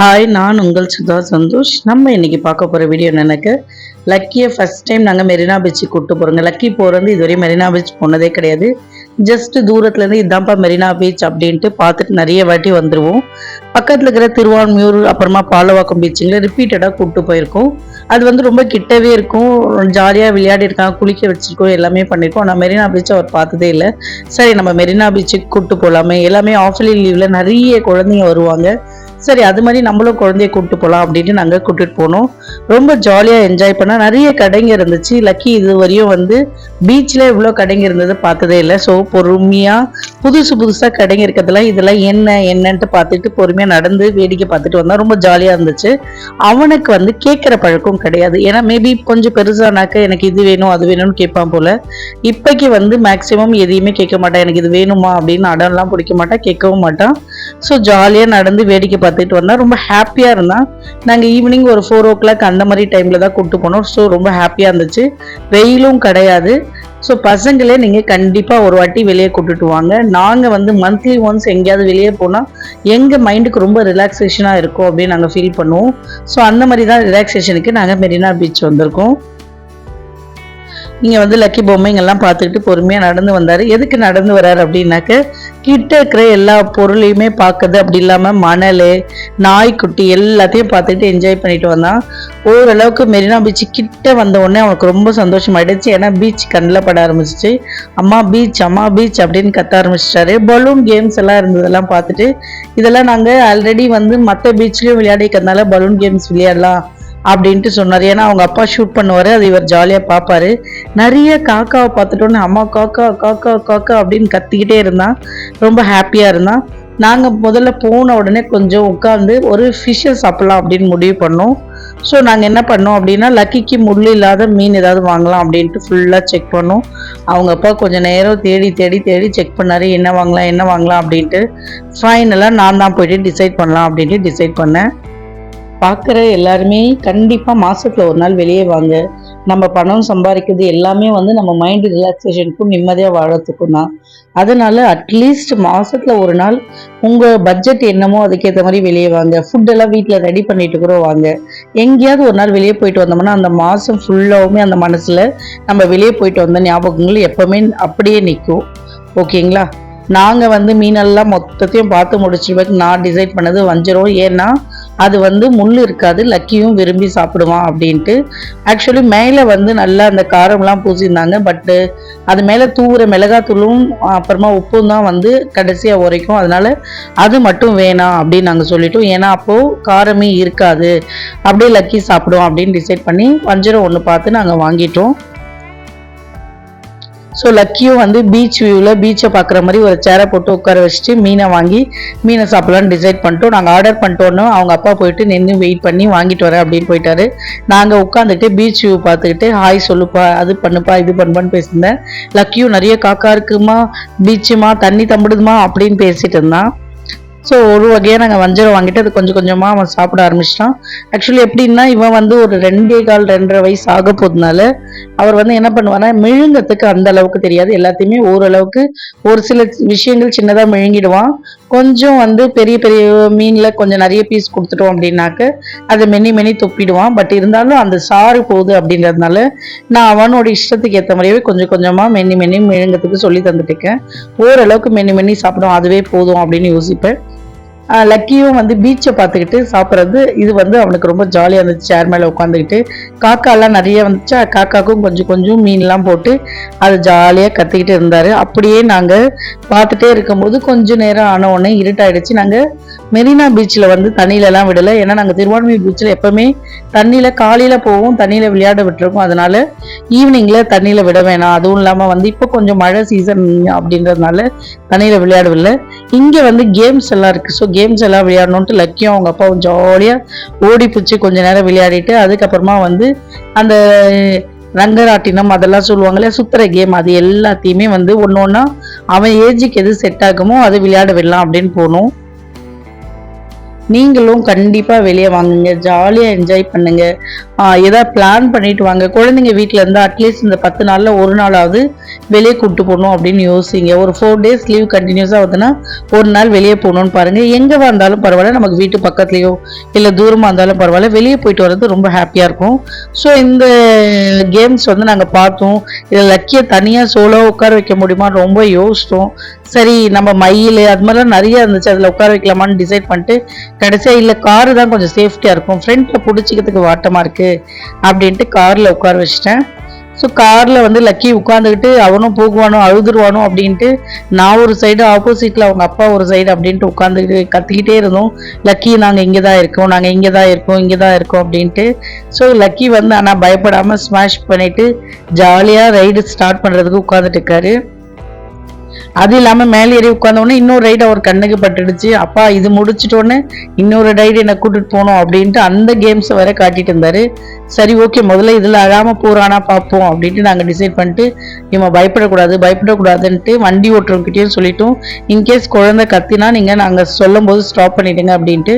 Hi நான் உங்கள் சுதா சந்தோஷ். நம்ம இன்னைக்கு பார்க்க போகிற வீடியோ எனக்கு லக்கியை ஃபஸ்ட் டைம் நாங்கள் மெரினா பீச்சுக்கு கூப்பிட்டு போகிறோங்க லக்கி போகிறது இதுவரையும் மெரினா பீச் போனதே கிடையாது. ஜஸ்ட் தூரத்துலேருந்து இதான்ப்பா மெரினா பீச் அப்படின்ட்டு பார்த்துட்டு நிறைய வாட்டி வந்துடுவோம் பக்கத்தில் இருக்கிற திருவான்மியூர் அப்புறமா பாலவாக்கம் பீச்சுங்களை ரிப்பீட்டடாக கூப்பிட்டு போயிருக்கோம். அது வந்து ரொம்ப கிட்டவே இருக்கும். ஜாலியாக விளையாடி இருக்காங்க குளிக்க வச்சுருக்கோம் எல்லாமே பண்ணியிருக்கோம் ஆனால் மெரினா பீச் அவர் பார்த்ததே இல்லை. சரி நம்ம மெரினா பீச்சுக்கு கூப்பிட்டு போகலாமே எல்லாமே ஆஃப்லி லீவில் நிறைய குழந்தைங்க வருவாங்க. சரி அது மாதிரி நம்மளும் குழந்தைய கூப்பிட்டு போகலாம் அப்படின்ட்டு நாங்கள் கூட்டிட்டு போனோம். ரொம்ப ஜாலியாக என்ஜாய் பண்ணால் நிறைய கடைங்க இருந்துச்சு. லக்கி இது வரையும் வந்து பீச்சில் இவ்வளோ கடைங்க இருந்தது பார்த்ததே இல்லை. ஸோ பொறுமையாக புதுசு புதுசாக கடைங்க இருக்கிறதுலாம் இதெல்லாம் என்ன என்னன்ட்டு பார்த்துட்டு பொறுமையாக நடந்து வேடிக்கை பார்த்துட்டு வந்தால் ரொம்ப ஜாலியாக இருந்துச்சு. அவனுக்கு வந்து கேட்குற பழக்கம் கிடையாது. ஏன்னா மேபி கொஞ்சம் பெருசானாக்க எனக்கு இது வேணும் அது வேணும்னு கேட்பான் போல. இப்போக்கி வந்து மேக்ஸிமம் எதையுமே கேட்க மாட்டான். எனக்கு இது வேணுமா அப்படின்னு அடம்லாம் பிடிக்க மாட்டான் கேட்கவும் மாட்டான். ஸோ ஜாலியாக நடந்து வேடிக்கை பார்த்துட்டு வந்தால் ரொம்ப ஹாப்பியாக இருந்தான். நாங்கள் ஈவினிங் ஒரு ஃபோர் ஓ கிளாக் அந்த மாதிரி டைமில் தான் கூப்பிட்டு போனோம். ஸோ ரொம்ப ஹாப்பியாக இருந்துச்சு. வெயிலும் கிடையாது. ஸோ பசங்களே நீங்கள் கண்டிப்பாக ஒரு வாட்டி வெளியே கூட்டுட்டு வாங்க. நாங்கள் வந்து மந்த்லி ஒன்ஸ் எங்கேயாவது வெளியே போனால் எங்கள் மைண்டுக்கு ரொம்ப ரிலாக்ஸேஷனாக இருக்கும் அப்படின்னு நாங்கள் ஃபீல் பண்ணுவோம். ஸோ அந்த மாதிரி தான் ரிலாக்ஸேஷனுக்கு நாங்கள் மெரினா பீச் வந்திருக்கோம். இங்கே வந்து லக்கி பொம்மைங்கெல்லாம் பார்த்துக்கிட்டு பொறுமையாக நடந்து வந்தார். எதுக்கு நடந்து வர்றார் அப்படின்னாக்க கிட்ட இருக்கிற எல்லா பொருளையுமே பார்க்குறது அப்படி இல்லாமல் மணல் நாய்க்குட்டி எல்லாத்தையும் பார்த்துக்கிட்டு என்ஜாய் பண்ணிட்டு வந்தான். ஓரளவுக்கு மெரினா பீச் கிட்ட வந்த உடனே அவனுக்கு ரொம்ப சந்தோஷமாயிடுச்சு. ஏன்னா பீச் கண்ணில் பட ஆரம்பிச்சிச்சு. அம்மா பீச் அம்மா பீச் அப்படின்னு கத்த ஆரம்பிச்சிட்டாரு. பலூன் கேம்ஸ் எல்லாம் இருந்ததெல்லாம் பார்த்துட்டு இதெல்லாம் நாங்கள் ஆல்ரெடி வந்து மற்ற பீச்லேயும் விளையாடிக்கிறதுனால பலூன் கேம்ஸ் விளையாடலாம். அப்படின்ட்டு சொன்னார். ஏன்னா அவங்க அப்பா ஷூட் பண்ணுவார் அது இவர் ஜாலியாக பார்ப்பாரு. நிறைய காக்காவை பார்த்துட்டோன்னே அம்மா காக்கா காக்கா காக்கா அப்படின்னு கத்திக்கிட்டே இருந்தான். ரொம்ப ஹாப்பியாக இருந்தான். நாங்கள் முதல்ல போன உடனே கொஞ்சம் உட்காந்து ஒரு ஃபிஷ்ஷை சாப்பிட்லாம் அப்படின்னு முடிவு பண்ணோம். ஸோ நாங்கள் என்ன பண்ணோம் அப்படின்னா லக்கிக்கு முள் இல்லாத மீன் ஏதாவது வாங்கலாம் அப்படின்ட்டு ஃபுல்லாக செக் பண்ணோம். அவங்க அப்பா கொஞ்சம் நேரம் தேடி தேடி தேடி செக் பண்ணார். என்ன வாங்கலாம் என்ன வாங்கலாம் அப்படின்ட்டு ஃபைனலாக நான் தான் போயிட்டு டிசைட் பண்ணலாம் அப்படின்ட்டு டிசைட் பண்ணேன். பார்க்குற எல்லாருமே கண்டிப்பாக மாதத்தில் ஒரு நாள் வெளியே வாங்க. நம்ம பணம் சம்பாதிக்கிறது எல்லாமே வந்து நம்ம மைண்ட் ரிலாக்ஸேஷனுக்கும் நிம்மதியாக வாழறதுக்கும் தான். அதனால் அட்லீஸ்ட் மாதத்தில் ஒரு நாள் உங்கள் பட்ஜெட் என்னமோ அதுக்கேற்ற மாதிரி வெளியே வாங்க. ஃபுட்டெல்லாம் வீட்டில் ரெடி பண்ணிட்டு கூட வாங்க. எங்கேயாவது ஒரு நாள் வெளியே போயிட்டு வந்தோம்னா அந்த மாதம் ஃபுல்லாகவுமே அந்த மனசில் நம்ம வெளியே போயிட்டு வந்த ஞாபகங்கள் எப்போவுமே அப்படியே நிற்கும் ஓகேங்களா? நாங்கள் வந்து மீனெல்லாம் மொத்தத்தையும் பார்த்து முடிச்சிருப்பேன் நான் டிசைட் பண்ணது வஞ்சிரம். ஏன்னா அது வந்து முள் இருக்காது லக்கியும் விரும்பி சாப்பிடுவான் அப்படின்ட்டு. ஆக்சுவலி மேலே வந்து நல்லா அந்த காரம்லாம் பூசியிருந்தாங்க பட்டு அது மேலே தூவுற மிளகாத்தூளும் அப்புறமா உப்பும் தான் வந்து கடைசியாக உரைக்கும். அதனால் அது மட்டும் வேணாம் அப்படின்னு நாங்கள் சொல்லிட்டோம். ஏன்னா அப்போது காரமே இருக்காது. அப்படியே லக்கி சாப்பிடுவோம் அப்படின்னு டிசைட் பண்ணி வஞ்சரம் ஒன்று பார்த்து நாங்கள் வாங்கிட்டோம். ஸோ லக்கியும் வந்து பீச் வியூவில் பீச்சை பார்க்குற மாதிரி ஒரு சேரை போட்டு உட்கார வச்சுட்டு மீனை வாங்கி மீனை சாப்பிட்லான்னு டிசைட் பண்ணிட்டோம். நாங்கள் ஆர்டர் பண்ணிட்டோன்னு அவங்க அப்பா போயிட்டு நின்று வெயிட் பண்ணி வாங்கிட்டு வரேன் அப்படின்னு போயிட்டாரு. நாங்கள் உட்காந்துட்டு பீச் வியூ பார்த்துக்கிட்டு ஹாய் சொல்லுப்பா அது பண்ணுப்பா இது பண்ணுப்பான்னு பேசியிருந்தேன் லக்கியும் நிறைய காக்கா இருக்குமா பீச்சுமா தண்ணி தம்பிடுதுமா? அப்படின்னு பேசிட்டு இருந்தான். ஸோ ஒரு வகையாக நாங்கள் வஞ்சரம் வாங்கிட்டு அது கொஞ்சம் கொஞ்சமாக அவன் சாப்பிட ஆரம்பிச்சிட்டான். ஆக்சுவலி எப்படின்னா இவன் வந்து ஒரு ரெண்டே கால் ரெண்டரை வயசு ஆக போதுனால அவர் வந்து என்ன பண்ணுவானா மிழுங்கத்துக்கு அந்த அளவுக்கு தெரியாது. எல்லாத்தையுமே ஓரளவுக்கு ஒரு சில விஷயங்கள் சின்னதாக மிழுங்கிடுவான். கொஞ்சம் வந்து பெரிய பெரிய மீனில் கொஞ்சம் நிறைய பீஸ் கொடுத்துட்டோம் அப்படின்னாக்க அதை மெனி மெனி துப்பிடுவான். பட் இருந்தாலும் அந்த சாறு போகுது அப்படின்றதுனால நான் அவனோட இஷ்டத்துக்கு ஏற்ற மாதிரியே கொஞ்சம் கொஞ்சமாக மென்னி மென்னி மிழுங்கத்துக்கு சொல்லி தந்துட்டுருக்கேன் ஓரளவுக்கு மென்னி மென்னி சாப்பிடும். அதுவே போதும் அப்படின்னு யோசிப்பேன். லக்கியும் வந்து பீச்சை பார்த்துக்கிட்டு சாப்பிட்றது. இது வந்து அவனுக்கு ரொம்ப ஜாலியாக இருந்துச்சு சேர் மேலே உட்காந்துக்கிட்டு காக்காலாம் நிறைய வந்துச்சா காக்காக்கும் கொஞ்சம் கொஞ்சம் மீன்லாம் போட்டு அதை ஜாலியாக கற்றுக்கிட்டு இருந்தார். அப்படியே நாங்கள் பார்த்துட்டே இருக்கும்போது கொஞ்சம் நேரம் ஆன உடனே இருட்டாயிடுச்சு. நாங்கள் மெரினா பீச்சில் வந்து தண்ணியிலலாம் விடலை. ஏன்னா நாங்கள் திருவான்மையூர் பீச்சில் எப்போவுமே தண்ணியில் காலையில் போவோம் தண்ணியில் விளையாட விட்டுருக்கோம் அதனால ஈவினிங்கில் தண்ணியில் விட வேணாம். அதுவும் இல்லாமல் வந்து இப்போ கொஞ்சம் மழை சீசன் அப்படின்றதுனால தண்ணியில் விளையாடவில்லை இங்கே வந்து கேம்ஸ் எல்லாம் இருக்குது ஸோ கேம்ஸ் எல்லாம் விளையாடணுன்ட்டு லக்கியும் அவங்க அப்பாவும் ஜாலியாக ஓடி பிடிச்சி கொஞ்சம் நேரம் விளையாடிட்டு அதுக்கப்புறமா வந்து அந்த ரங்கராட்டினம் அதெல்லாம் சொல்லுவாங்களே சுத்துற கேம் அது எல்லாத்தையுமே வந்து ஒன்று ஒன்றா அவன் ஏஜுக்கு எது செட் ஆகுமோ அது விளையாட விடலாம் அப்படின்னு போனோம். நீங்களும் கண்டிப்பாக வெளியே வாங்குங்க ஜாலியாக என்ஜாய் பண்ணுங்க. எதாவது பிளான் பண்ணிட்டு வாங்க. குழந்தைங்க வீட்டில் இருந்தால் அட்லீஸ்ட் இந்த பத்து நாளில் ஒரு நாளாவது வெளியே கூப்பிட்டு போகணும் அப்படின்னு யோசிங்க. ஒரு ஃபோர் டேஸ் லீவ் கண்டினியூஸாக ஆகுதுன்னா ஒரு நாள் வெளியே போகணும்னு பாருங்கள் எங்கே வந்தாலும் பரவாயில்ல நமக்கு வீட்டு பக்கத்துலேயோ இல்லை தூரமாக இருந்தாலும் பரவாயில்ல. வெளியே போயிட்டு வர்றது ரொம்ப ஹாப்பியாக இருக்கும். ஸோ இந்த கேம்ஸ் வந்து நாங்கள் பார்த்தோம். இதில் லக்கியை தனியாக சோலோ உட்கார வைக்க முடியுமா? ரொம்ப யோசித்தோம். சரி நம்ம மயில் அது மாதிரிலாம் நிறைய இருந்துச்சு. அதில் உட்கார வைக்கலாமான்னு டிசைட் பண்ணிட்டு கடைசியாக இல்லை காரு தான் கொஞ்சம் சேஃப்டியாக இருக்கும். ஃப்ரண்ட்டில் பிடிச்சிக்கிறதுக்கு வாட்டமாக இருக்குது அப்படின்ட்டு காரில் உட்கார வச்சிட்டேன். ஸோ காரில் வந்து லக்கி உட்காந்துக்கிட்டு அவனும் போகுவானோ அழுதுருவானோ? அப்படின்ட்டு நான் ஒரு சைடு ஆப்போசிட்டில் அவங்க அப்பா ஒரு சைடு அப்படின்ட்டு உட்காந்துக்கிட்டு கத்திக்கிட்டே இருந்தோம். லக்கி நாங்கள் இங்கே தான் இருக்கோம். நாங்கள் இங்கே தான் இருக்கோம். இங்கே தான் இருக்கோம். அப்படின்ட்டு ஸோ லக்கி வந்து ஆனால் பயப்படாமல் ஸ்மாஷ் பண்ணிவிட்டு ஜாலியாக ரைடு ஸ்டார்ட் பண்ணுறதுக்கு உட்காந்துட்டு இருக்காரு. அது இல்லாமல் மேலே ஏறி உட்காந்தோடனே இன்னொரு ரைடு அவர் கண்ணுக்கு பட்டுடுச்சு. அப்பா இது முடிச்சிட்டோன்னே இன்னொரு ரைடு என்னை கூட்டிட்டு போகணும் அப்படின்ட்டு அந்த கேம்ஸை வேற காட்டிட்டு இருந்தாரு. சரி ஓகே முதல்ல இதில் அழாமல் போகிறானா பார்ப்போம் அப்படின்ட்டு நாங்கள் டிசைட் பண்ணிட்டு இவன் பயப்படக்கூடாது பயப்படக்கூடாதுன்ட்டு வண்டி ஓட்டுறவங்கிட்டையும் சொல்லிட்டோம். இன்கேஸ் குழந்தை கத்தினா நீங்கள் நாங்கள் சொல்லும் போது ஸ்டாப் பண்ணிடுங்க அப்படின்ட்டு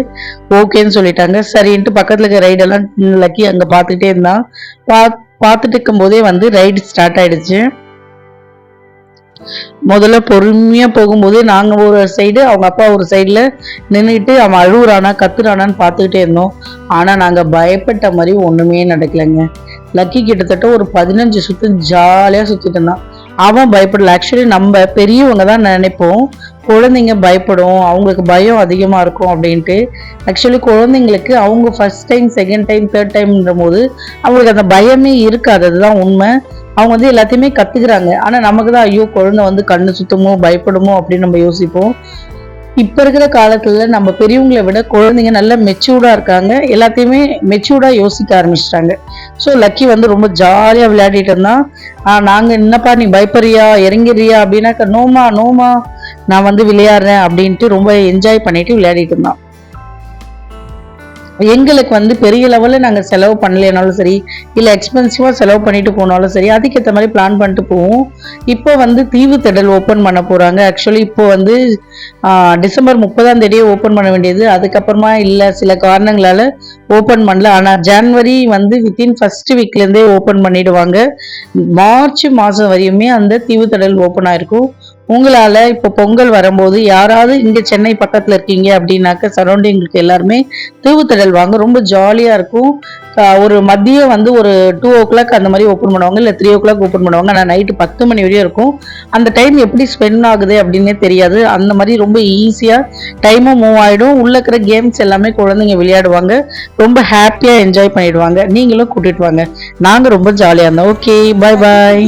ஓகேன்னு சொல்லிட்டாங்க. சரின்ட்டு பக்கத்தில் இருக்க ரைடெல்லாம் லக்கி அங்கே பார்த்துக்கிட்டே இருந்தான். பா பார்த்துட்டு இருக்கும்போதே வந்து ரைடு ஸ்டார்ட் ஆயிடுச்சு. முதல்ல பொறுமையாக போகும்போது நாங்கள் ஒரு சைடு அவங்க அப்பா ஒரு சைடில் நின்றுட்டு அவன் அழுகுறானா கத்துறானான்னு பார்த்துக்கிட்டே இருந்தோம். ஆனால் நாங்கள் பயப்பட்ட மாதிரி ஒன்றுமே நடக்கலைங்க. லக்கி கிட்டத்தட்ட ஒரு பதினஞ்சு சுற்று ஜாலியாக சுற்றிட்டு இருந்தான். அவன் பயப்படல. ஆக்சுவலி நம்ம பெரியவங்க தான் நினைப்போம். குழந்தைங்க பயப்படும். அவங்களுக்கு பயம் அதிகமாக இருக்கும் அப்படின்ட்டு. ஆக்சுவலி குழந்தைங்களுக்கு அவங்க first time second time third டைம்ன்ற போது அவங்களுக்கு அந்த பயமே இருக்காது. அதுதான் உண்மை. அவங்க வந்து எல்லாத்தையுமே கத்துக்கிறாங்க. ஆனா நமக்கு தான் ஐயோ குழந்தை வந்து கண்ணு சுத்தமோ பயப்படுமோ அப்படின்னு நம்ம யோசிப்போம். இப்ப இருக்கிற காலத்துல நம்ம பெரியவங்களை விட குழந்தைங்க நல்லா மெச்சூர்டா இருக்காங்க. எல்லாத்தையுமே மெச்சூர்டா யோசிக்க ஆரம்பிச்சிட்டாங்க. ஸோ லக்கி வந்து ரொம்ப ஜாலியா விளையாடிட்டு இருந்தான். ஆஹ் நாங்க என்னப்பா நீ பயப்படுறியா இறங்கிறியா அப்படின்னாக்க நோமா நோமா நான் வந்து விளையாடுறேன் அப்படின்ட்டு ரொம்ப என்ஜாய் பண்ணிட்டு விளையாடிட்டு இருந்தான். எங்களுக்கு வந்து பெரிய லெவலில் நாங்கள் செலவு பண்ணலைனாலும் சரி இல்லை எக்ஸ்பென்சிவாக செலவு பண்ணிட்டு போனாலும் சரி அதுக்கேற்ற மாதிரி பிளான் பண்ணிட்டு போவோம். இப்போ வந்து தீவு திடல் ஓப்பன் பண்ண போகிறாங்க ஆக்சுவலி இப்போ வந்து டிசம்பர் முப்பதாம் தேதியே ஓப்பன் பண்ண வேண்டியது. அதுக்கப்புறமா இல்லை சில காரணங்களால் ஓப்பன் பண்ணல. ஆனால் ஜான்வரி வந்து வித்தின் ஃபர்ஸ்ட் வீக்லேருந்தே ஓப்பன் பண்ணிடுவாங்க. மார்ச் மாதம் வரையுமே அந்த தீவு திடல் ஓப்பன் ஆயிருக்கும். உங்களால் இப்போ பொங்கல் வரும்போது யாராவது இங்கே சென்னை பக்கத்தில் இருக்கீங்க அப்படின்னாக்க சரௌண்டிங்களுக்கு எல்லாருமே தீவுத்திடல் வாங்க. ரொம்ப ஜாலியாக இருக்கும். ஒரு மதியம் வந்து ஒரு டூ ஓ கிளாக் அந்த மாதிரி ஓப்பன் பண்ணுவாங்க இல்லை த்ரீ ஓ கிளாக் ஓப்பன் பண்ணுவாங்க. ஆனால் நைட்டு பத்து மணி வரையும் இருக்கும். அந்த டைம் எப்படி ஸ்பெண்ட் ஆகுது அப்படின்னே தெரியாது. அந்த மாதிரி ரொம்ப ஈஸியாக டைமும் மூவ் ஆகிடும் உள்ள இருக்கிற கேம்ஸ் எல்லாமே குழந்தைங்க விளையாடுவாங்க. ரொம்ப ஹாப்பியாக என்ஜாய் பண்ணிடுவாங்க. நீங்களும் கூட்டிட்டு வாங்க. நாங்கள் ரொம்ப ஜாலியாக இருந்தோம். ஓகே பாய் பாய்